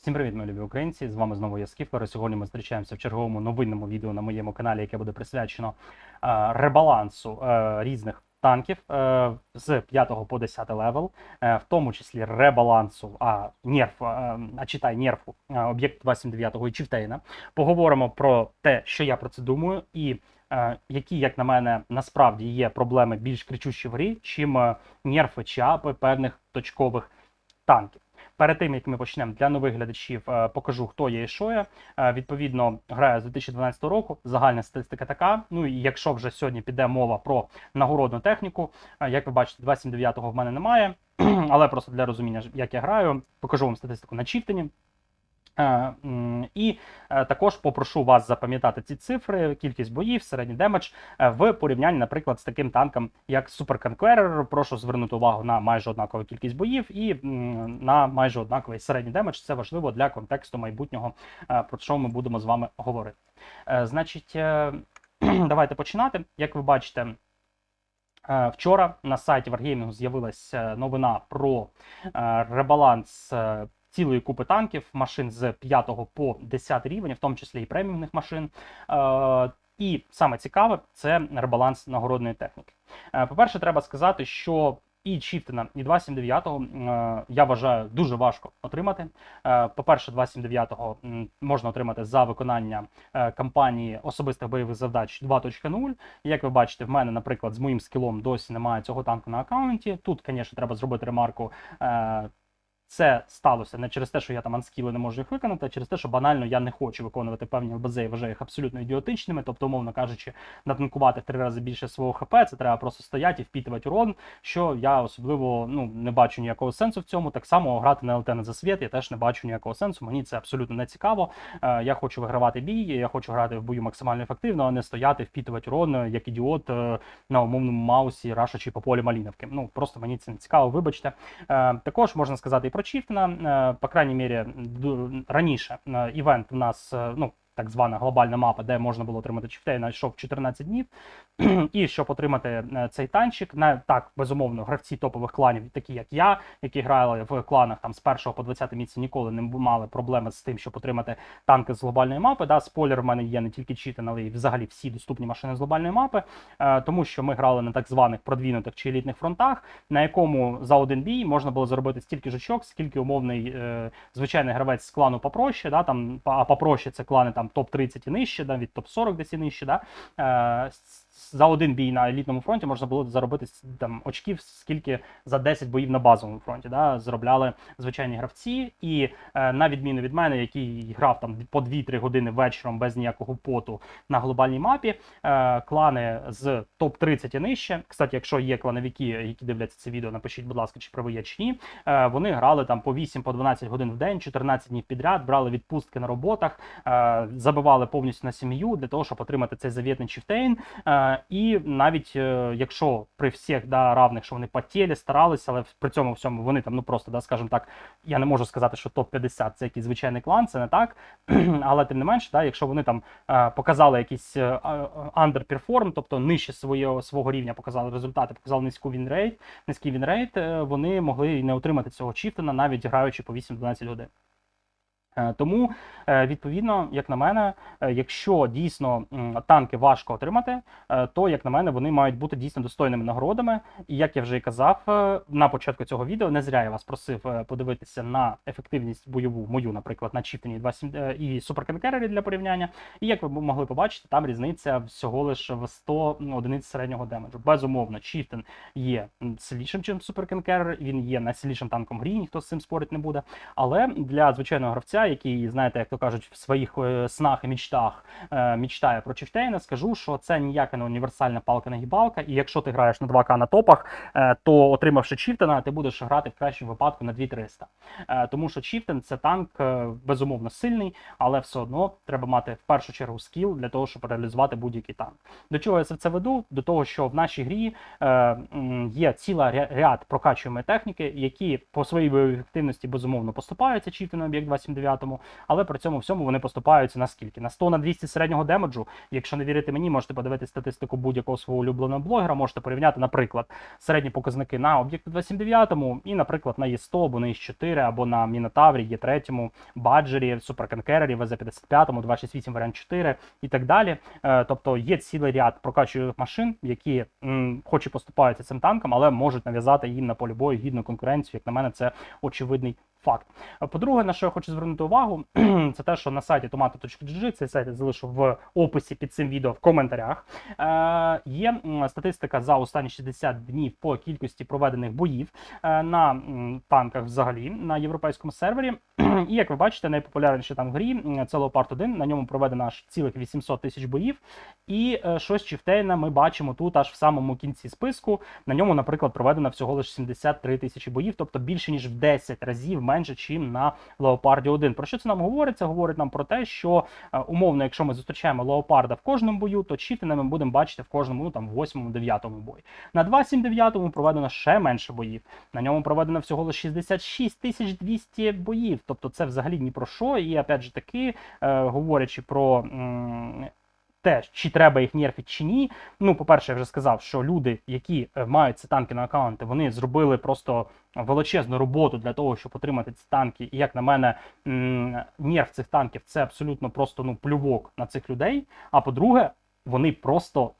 Всім привіт, мої любі українці! З вами знову я Скіфлер. І Сьогодні ми зустрічаємося в черговому новинному відео на моєму каналі, яке буде присвячено е, ребалансу е, різних танків е, з 5 по 10 левел, е, в тому числі ребалансу, а нерф, е, а читай нерфу е, об'єкт 279 і Чіфтейна. Поговоримо про те, що я про це думаю, і е, які, як на мене, насправді є проблеми більш кричущі в грі, чим е, нерфи чи апи певних точкових танків. Перед тим як ми почнемо для нових глядачів, е, покажу, хто є і що я. Е, Відповідно, граю з 2012 року. Загальна статистика така. Ну і якщо вже сьогодні піде мова про нагородну техніку, е, як ви бачите, 279-го в мене немає, але просто для розуміння, як я граю, покажу вам статистику на чіфтені. Е, І е, також попрошу вас запам'ятати ці цифри, кількість боїв, середній демедж е, в порівнянні, наприклад, з таким танком, як Super Conqueror. Прошу звернути увагу на майже однакову кількість боїв і на майже однаковий середній демедж. Це важливо для контексту майбутнього, про що ми будемо з вами говорити. Значить, давайте починати. Як ви бачите. Вчора на сайті Wargaming з'явилася новина про ребаланс цілої купи танків, машин з 5 по 10 рівень, в тому числі і преміумних машин. Е, І саме цікаве це ребаланс нагородної техніки. Е, По-перше, треба сказати, що і Чіфтена, і 279-го е, я вважаю дуже важко отримати. По-перше, 279-го м, можна отримати за виконання кампанії особистих бойових завдач 2.0. Як ви бачите, в мене, наприклад, з моїм скілом досі немає цього танку на аккаунті. Тут, звісно, треба зробити ремарку. Це сталося не через те, що я там анскіли не можу їх виконати, а через те, що банально я не хочу виконувати певні ЛБЗ і вважаю їх абсолютно ідіотичними. Тобто, умовно кажучи, натанкувати три рази більше свого ХП, це треба просто стояти і впітувати урон. Що я особливо ну не бачу ніякого сенсу в цьому. Так само грати на ЛТ на засвіт, я теж не бачу ніякого сенсу. Мені це абсолютно не цікаво. Е, Я хочу вигравати бій, я хочу грати в бою максимально ефективно, а не стояти, впітувати урон е, як ідіот е, на умовному маусі, рашачи по полі маліновки. Ну просто мені це не цікаво, вибачте. Також можна сказати і про Чіфтена. Е, По крайній мірі, раніше івент у нас, е, ну. Так звана глобальна мапа, де можна було отримати чіфтейна, йшов 14 днів. І щоб отримати е, цей танчик, на так безумовно, гравці топових кланів, такі як я, які грали в кланах там з 1 по 20 місце, ніколи не мали проблеми з тим, щоб отримати танки з глобальної мапи. Да, спойлер в мене є не тільки Чітен, але й взагалі всі доступні машини з глобальної мапи, е, тому що ми грали на так званих продвинутих чи елітних фронтах, на якому за один бій можна було заробити стільки жучок, скільки умовний е, звичайний гравець з клану попроще, да, там, а попроще це клани там топ-30 і нижче, да, від топ-40 десь і нижче. Да, е, за один бій на елітному фронті можна було заробити там очків, скільки за 10 боїв на базовому фронті. Да, заробляли звичайні гравці. І е, на відміну від мене, який грав там по 2-3 години вечором без ніякого поту на глобальній мапі, е, клани з топ-30 і нижче. Кстати, якщо є клановики, які дивляться це відео, напишіть, будь ласка, чи праві є чи ні. Е, вони грали там по 8 по 12 годин в день, 14 днів підряд, брали відпустки на роботах, е, забивали повністю на сім'ю для того, щоб отримати цей завітний чіфтейн. Е, і навіть е, якщо при всіх да, равних, що вони потіли, старалися, але при цьому всьому вони там, ну просто, да, скажімо так, я не можу сказати, що топ-50 це якийсь звичайний клан, це не так. але тим не менше, да, якщо вони там е, показали якийсь е, underperform, тобто нижче свого, свого рівня показали результати, показали низьку вінрейт, низький вінрейт, е, вони могли не отримати цього чіфтена, навіть граючи по 8-12 годин. Е, Тому, е, відповідно, як на мене, е, якщо дійсно танки важко отримати, то, як на мене, вони мають бути дійсно достойними нагородами. І як я вже і казав на початку цього відео, не зря я вас просив подивитися на ефективність бойову мою, наприклад, на Чіфтені 27 е, і суперконкерері для порівняння. І як ви могли побачити, там різниця всього лише в 100 одиниць середнього демеджу. Безумовно, Чіфтен є сильнішим, ніж суперконкерер, він є найсильнішим танком грі, ніхто з цим спорити не буде. Але для звичайного гравця, який, знаєте, як то кажуть, в своїх е, снах і мічтах е, мічтає про Чіфтейна, скажу, що це ніяка не універсальна палка на гібалка. І якщо ти граєш на 2К на топах, е, то отримавши Чіфтена, ти будеш грати в кращому випадку на 2300. Е, тому що Чіфтен це танк безумовно сильний, але все одно треба мати в першу чергу скіл для того, щоб реалізувати будь-який танк. До чого я це веду? До того, що в нашій грі є ціла ряд прокачуємої техніки, які по своїй ефективності безумовно поступаються Чіфтену об'єкт 279 29-му, але при цьому всьому вони поступаються на скільки? На 100 на 200 середнього демеджу. Якщо не вірите мені, можете подивитися статистику будь-якого свого улюбленого блогера, можете порівняти, наприклад, середні показники на об'єкту 279 і, наприклад, на Є100 або на Є4, або на Мінотаврі, Є3, Баджері, Суперканкерері, ВЗ-55, 268 варіант 4 і так далі. Е, Тобто є цілий ряд прокачуючих машин, які хоч і поступаються цим танкам, але можуть нав'язати їм на полі бою гідну конкуренцію. Як на мене, це очевидний факт. По-друге, на що я хочу звернути увагу, це те, що на сайті tomato.gg, цей сайт я залишу в описі під цим відео в коментарях. Е, є статистика за останні 60 днів по кількості проведених боїв е, на танках взагалі на європейському сервері. І як ви бачите, найпопулярніший танк в грі це Leopard 1. На ньому проведено аж цілих 800 тисяч боїв. І е, щось Чіфтейна ми бачимо тут аж в самому кінці списку. На ньому, наприклад, проведено всього лише 73 тисячі боїв, тобто більше ніж в 10 разів менше, чим на Леопарді 1. Про що це нам говорить? Це говорить нам про те, що е, умовно, якщо ми зустрічаємо Леопарда в кожному бою, то Чіфтена ми будемо бачити в кожному, ну там, 8-9 бої. На 279 проведено ще менше боїв. На ньому проведено всього лише 66 тисяч 200 боїв. Тобто це взагалі ні про що. І опять же таки, е, говорячи про. М, те, чи треба їх нерфити чи ні. Ну, по-перше, я вже сказав, що люди, які е, мають ці танки на аккаунти, вони зробили просто величезну роботу для того, щоб отримати ці танки. І як на мене, м, нерф цих танків це абсолютно просто ну плювок на цих людей. А по-друге, вони просто.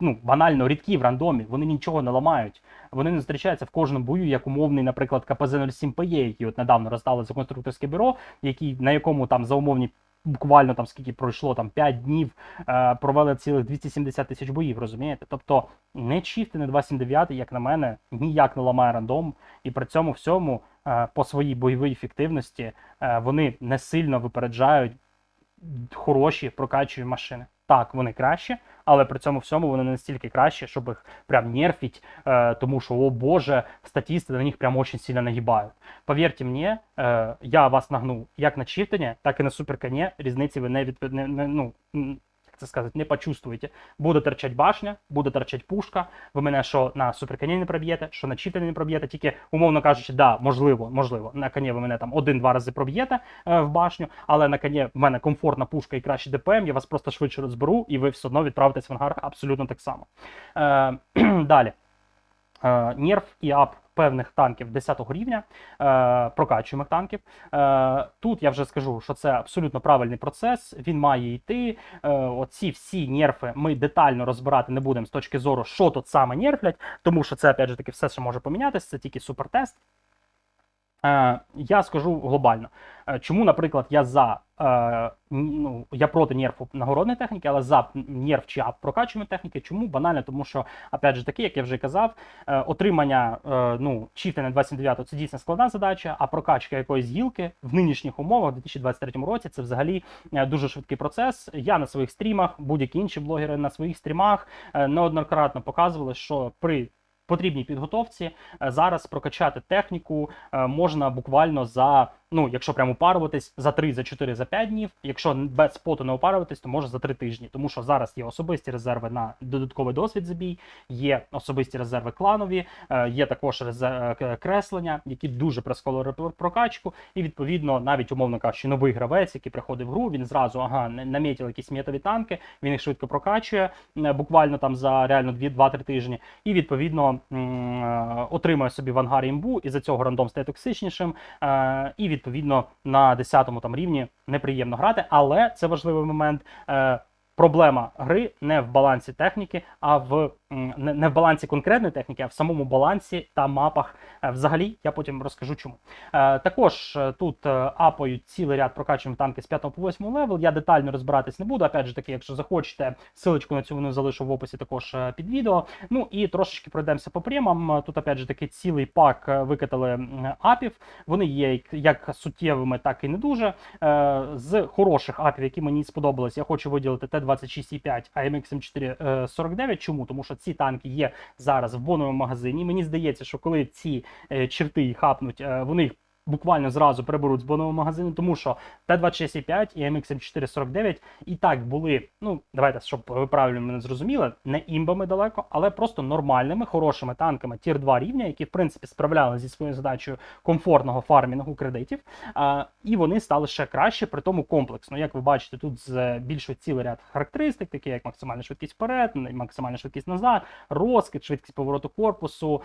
Ну, банально рідкі в рандомі, вони нічого не ламають. Вони не зустрічаються в кожному бою, як умовний, наприклад, КПЗ-07ПЕ, який от недавно роздали за конструкторське бюро, який, на якому там за умовні буквально там скільки пройшло, там 5 днів, е, провели цілих 270 тисяч боїв, розумієте? Тобто не чіфти, не 279, як на мене, ніяк не ламає рандом, і при цьому всьому е, по своїй бойовій ефективності е, вони не сильно випереджають хороші прокачуючі машини. Так, вони кращі, але при цьому всьому вони не настільки кращі, щоб їх прям нерфіть, е, тому що, о боже, статісти на них прям очень сильно нагибають. Повірте мені, е, я вас нагну як на читання, так і на суперконі. Різниці ви не від не, не, ну, це сказати, не почувствуєте. Буде торчать башня, буде торчать пушка. Ви мене що на суперконі не проб'єте, що на чифтені не проб'єте. Тільки, умовно кажучи, да, можливо, можливо, на коні ви мене там один-два рази проб'єте е, в башню, але на коні в мене комфортна пушка і кращий ДПМ, я вас просто швидше розберу, і ви все одно відправитесь в ангар абсолютно так само. Е, далі. Е, нерф і ап певних танків 10 рівня, е, прокачуємих танків. Е, тут я вже скажу, що це абсолютно правильний процес. Він має йти. Оці всі нерфи ми детально розбирати не будемо з точки зору, що тут саме нерфлять, тому що це опять же таки все, що може помінятися, це тільки супертест. Е, я скажу глобально. Е, Чому, наприклад, я за е, ну, я проти нерфу нагородної техніки, але за нерф чи ап прокачуваної техніки. Чому? Банально, тому що, опять же таки, як я вже казав, отримання ну, чіфти на 29 це дійсно складна задача, а прокачка якоїсь гілки в нинішніх умовах у 2023 році це взагалі дуже швидкий процес. Я на своїх стрімах, будь-які інші блогери на своїх стрімах неоднократно показували, що при потрібній підготовці е, зараз прокачати техніку е, можна буквально за. Ну, якщо прямо упаруватись за 3, за 4, за 5 днів. Якщо без споту не упаруватись, то може за 3 тижні. Тому що зараз є особисті резерви на додатковий досвід забій, є особисті резерви кланові, е, є також е, креслення, які дуже прискорили прокачку. І відповідно, навіть умовно кажучи, новий гравець, який приходить в гру, він зразу ага, намітив якісь метові танки, він їх швидко прокачує, буквально там за реально 2-3 тижні. І відповідно е, отримує собі в ангарі імбу, і за цього рандом стає токсичнішим. І відповідно на 10-му там рівні неприємно грати. Але це важливий момент. е, Проблема гри не в балансі техніки, а в не в балансі конкретної техніки, а в самому балансі та мапах. Е, Взагалі, я потім розкажу чому. Е, Також е, тут апають цілий ряд прокачуємо танки з 5 по 8 левел. Я детально розбиратись не буду. Опять же таки, якщо захочете, силочку на цю вони залишу в описі також під відео. Ну і трошечки пройдемося по премам. Тут, опять же таки, цілий пак викатали апів. Вони є як- суттєвими, так і не дуже. З хороших апів, які мені сподобались, я хочу виділити Т-26І5 AMX M4 49. Чому? Тому що ці танки є зараз в боновому магазині. Мені здається, що коли ці е, черти хапнуть, е, вони їх буквально зразу приберуть з бонового магазину, тому що Т-26,5 і МХ-449 і так були, ну давайте, щоб ви правильно мене зрозуміли, не імбами далеко, але просто нормальними, хорошими танками тір 2 рівня, які в принципі справлялися зі своєю задачею комфортного фармінгу кредитів. А, і вони стали ще краще, при тому комплексно. Як ви бачите, тут з більшою цілий ряд характеристик, такі як максимальна швидкість вперед, максимальна швидкість назад, розкид, швидкість повороту корпусу,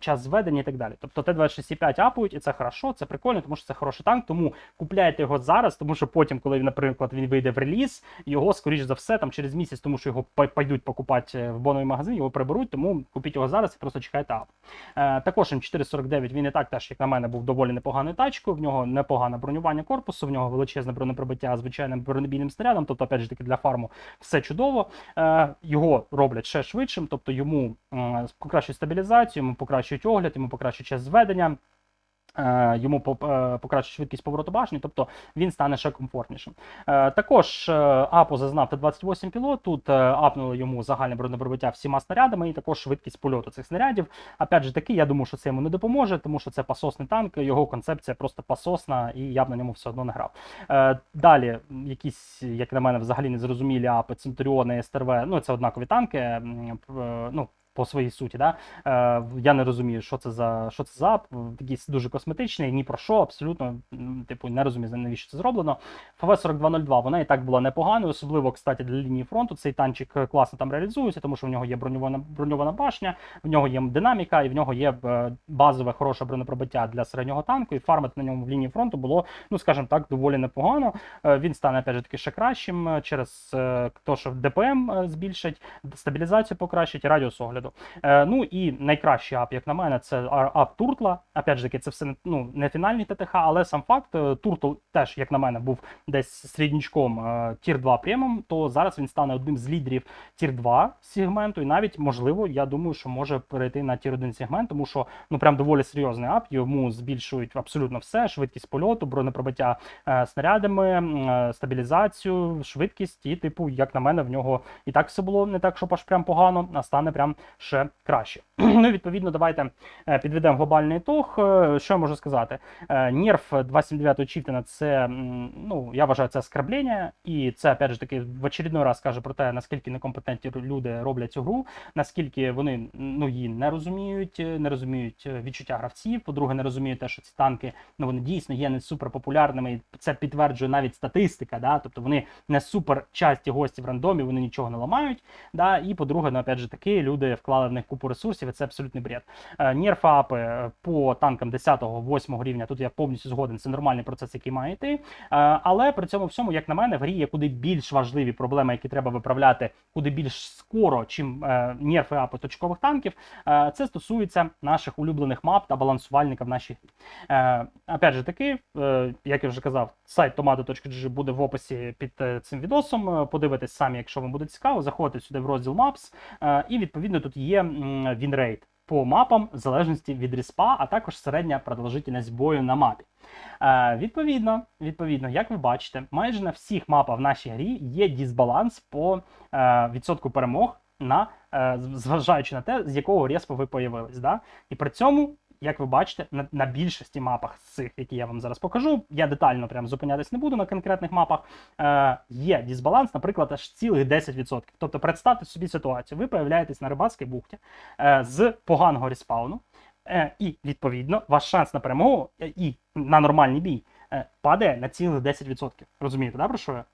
час зведення і так далі. Тобто Т-26,5 апують, і це хорошо, це прикольно, тому що це хороший танк. Тому купляйте його зараз, тому що потім, коли, наприклад, він вийде в реліз, його, скоріш за все, там через місяць, тому що його пойдуть покупати в боновий магазин, його приберуть, тому купіть його зараз і просто чекайте ап. Е, також М449 він і так теж, як на мене, був доволі непоганою тачкою. В нього непогане бронювання корпусу, в нього величезне бронепробиття звичайним бронебійним снарядом. Тобто, опять же таки, для фарму все чудово. Е, його роблять ще швидшим, тобто йому м, покращують стабілізацію, йому покращують огляд, йому покращують час зведення. Е, Йому е, покращить швидкість повороту башні, тобто він стане ще комфортнішим. Е, Також АПО зазнав Т-28 пілот. Тут апнули йому загальне бронепробиття всіма снарядами і також швидкість польоту цих снарядів. Опять же таки, я думаю, що це йому не допоможе, тому що це пасосний танк, його концепція просто пасосна, і я б на ньому все одно не грав. Далі, якісь, як на мене, взагалі незрозумілі апи, Центуріони, СТРВ, ну це однакові танки. ну, по своїй суті, да? е, я не розумію, що це за що це за ап, такий дуже косметичний, ні про що, абсолютно, типу, не розумію, навіщо це зроблено. ФВ-4202, вона і так була непоганою, особливо, кстати, для лінії фронту. Цей танчик е, класно там реалізується, тому що в нього є броньована, броньована башня, в нього є динаміка, і в нього є е, базове хороше бронепробиття для середнього танку, і фармити на ньому в лінії фронту було, ну скажімо так, доволі непогано. Е, Він стане опять же таки ще кращим е, через те, що ДПМ збільшить, стабілізацію покращить і радіус огляду. Е, Ну і найкращий ап, як на мене, це ап Туртла. Опять же таки, це все ну, не фінальний ТТХ, але сам факт, е, Туртл теж, як на мене, був десь середнячком е, тір 2 премом, то зараз він стане одним з лідерів тір 2 сегменту, і навіть можливо, я думаю, що може перейти на тір 1 сегмент, тому що ну прям доволі серйозний ап. Йому збільшують абсолютно все: швидкість польоту, бронепробиття е, снарядами, е, стабілізацію, швидкість, і, типу, як на мене, в нього і так все було не так, щоб аж прям погано, а стане прям ще краще. ну відповідно, давайте е, підведемо глобальний ітог. Е, Що я можу сказати? Е, Нерф 279 Чіфтена це, ну, я вважаю, це оскорблення, і це, опять же таки, в очередной раз каже про те, наскільки некомпетентні люди роблять цю гру, наскільки вони ну, її не розуміють, не розуміють відчуття гравців. По-друге, не розуміють те, що ці танки ну, вони дійсно є не супер популярними. і Це підтверджує навіть статистика. Да? Тобто вони не супер часті гості в рандомі, вони нічого не ламають. Да? І по-друге, ну, опять же таки, люди вклали в них купу ресурсів, і це абсолютний бред. Е, Нірфапи е, по танкам 10-8 рівня, тут я повністю згоден, це нормальний процес, який має йти. Е, Але при цьому всьому, як на мене, в грі є куди більш важливі проблеми, які треба виправляти, куди більш скоро, чим нерфи апи точкових танків. Це стосується наших улюблених мап та балансувальника в нашій грі. Е, Опять же таки, як я вже казав, сайт tomato.gg буде в описі під е, цим відосом. Е, Подивитесь самі, якщо вам буде цікаво, заходите сюди в розділ Maps, е, і відповідно тут є вінрейт по мапам в залежності від респа, а також середня продовжительність бою на мапі. Відповідно, відповідно, як ви бачите, майже на всіх мапах в нашій грі є дисбаланс по відсотку перемог на зважаючи на те, з якого респу ви появились. Да? І при цьому, як ви бачите, на, на більшості мапах з цих, які я вам зараз покажу, я детально прям зупинятись не буду на конкретних мапах. Е, є дисбаланс, наприклад, аж цілих 10%. Тобто, представте собі ситуацію: ви появляєтесь на рибацькій бухті е, з поганого респауну. Е, і відповідно ваш шанс на перемогу е, і на нормальний бій е, падає на цілих 10%. Розумієте, да, про що я?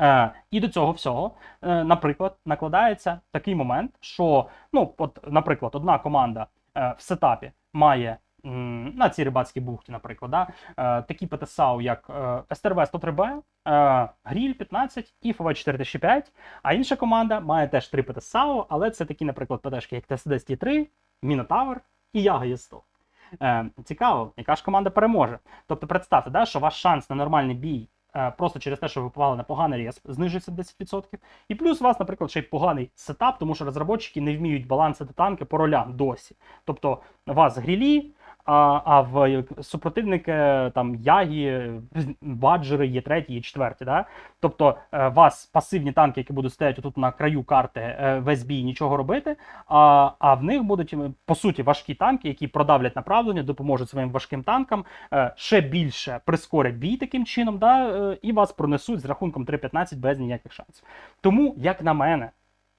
Е, і до цього всього, е, наприклад, накладається такий момент, що, ну, от, наприклад, одна команда в сетапі має на цій рибацькій бухті, наприклад, да, е, такі ПТСАУ, як е, СТРВ 103Б, е, Гріль 15 і ФВ 4005, а інша команда має теж три ПТСАУ, але це такі, наприклад, ПТшки, як ТСД 3 Мінотавр і Яга Є100. Е, цікаво, яка ж команда переможе. Тобто представте, да, що ваш шанс на нормальний бій е, просто через те, що ви попали на поганий респ, знижився 10%. І плюс у вас, наприклад, ще й поганий сетап, тому що розробники не вміють балансити танки по ролям досі. Тобто у вас грілі, а, а в супротивники там ягі, баджери є треті, є четверті. Да? Тобто е, вас пасивні танки, які будуть стояти тут на краю карти е, весь бій, нічого робити. А, а в них будуть е, по суті важкі танки, які продавлять направлення, допоможуть своїм важким танкам е, ще більше прискорять бій таким чином, да, е, і вас пронесуть з рахунком 3-15 без ніяких шансів. Тому, як на мене,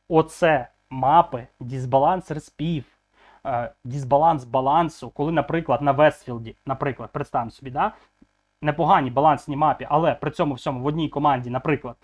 оце мапи, дисбаланс респів, е, дисбаланс балансу, коли, наприклад, на Вестфілді, наприклад, представимо собі, да, непогані балансні мапі, але при цьому всьому в одній команді, наприклад,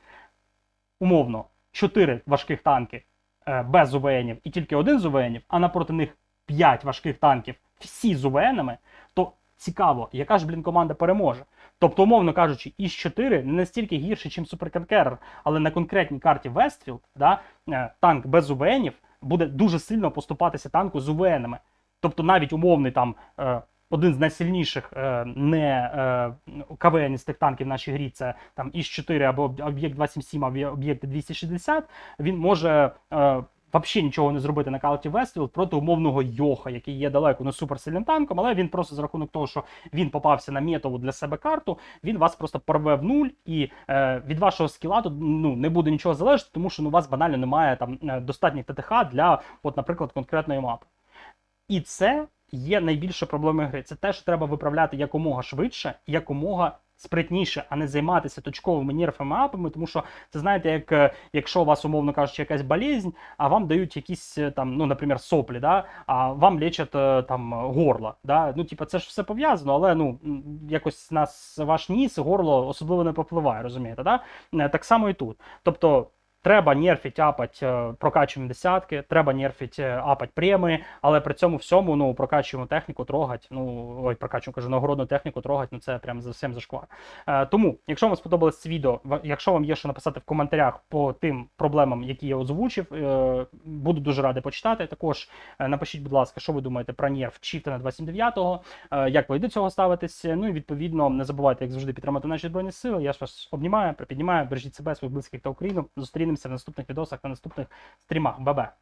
умовно, 4 важких танки е, без УВНів і тільки один з УВНів, а напроти них 5 важких танків, всі з УВНами, то цікаво, яка ж, блін, команда переможе. Тобто, умовно кажучи, із 4 не настільки гірше, ніж Суперканкерер, але на конкретній карті Вестфілд да, е, танк без УВНів буде дуже сильно поступатися танку з УВНами. Тобто навіть умовний там е, один з найсильніших е, не е, КВНістих танків в нашій грі, це там Іс-4 або об'єкт 277, або об'єкт 260, він може взагалі нічого не зробити на карті Вестфілд проти умовного Йоха, який є далеко не суперсильним танком, але він просто за рахунок того, що він попався на метову для себе карту, він вас просто порве в нуль, і е, від вашого скіла тут ну, не буде нічого залежати, тому що ну, у вас банально немає там е, достатніх ТТХ для, от, наприклад, конкретної мапи. І це є найбільша проблема гри. Це те, що треба виправляти якомога швидше, якомога спритніше, а не займатися точковими нерфами апами, тому що це знаєте, як е, якщо у вас, умовно кажучи, якась болезнь, а вам дають якісь е, там, ну, наприклад, соплі, да, а вам лечать е, там горло. Да? Ну, типу, це ж все пов'язано, але ну, якось нас ваш ніс, горло особливо не попливає, розумієте? Да? Так само і тут. Тобто. Треба нерфіть апать е, прокачуємо десятки, треба нерфіть е, апать преми, але при цьому всьому ну прокачуємо техніку, трогать. Ну ой, прокачуємо кажу, нагородну техніку трогать. Ну це прям зовсім зашквар. Е, тому, якщо вам сподобалось це відео, якщо вам є що написати в коментарях по тим проблемам, які я озвучив, е, буду дуже радий почитати. Також е, напишіть, будь ласка, що ви думаєте про нерф Чіфтена 279, е, як ви до цього ставитесь. Ну і відповідно не забувайте, як завжди, підтримати наші збройні сили. Я ж вас обнімаю, припіднімаю, бережіть себе, своїх близьких та Україну. Зустрінемося в наступних відосах, на наступних стрімах. Бабе!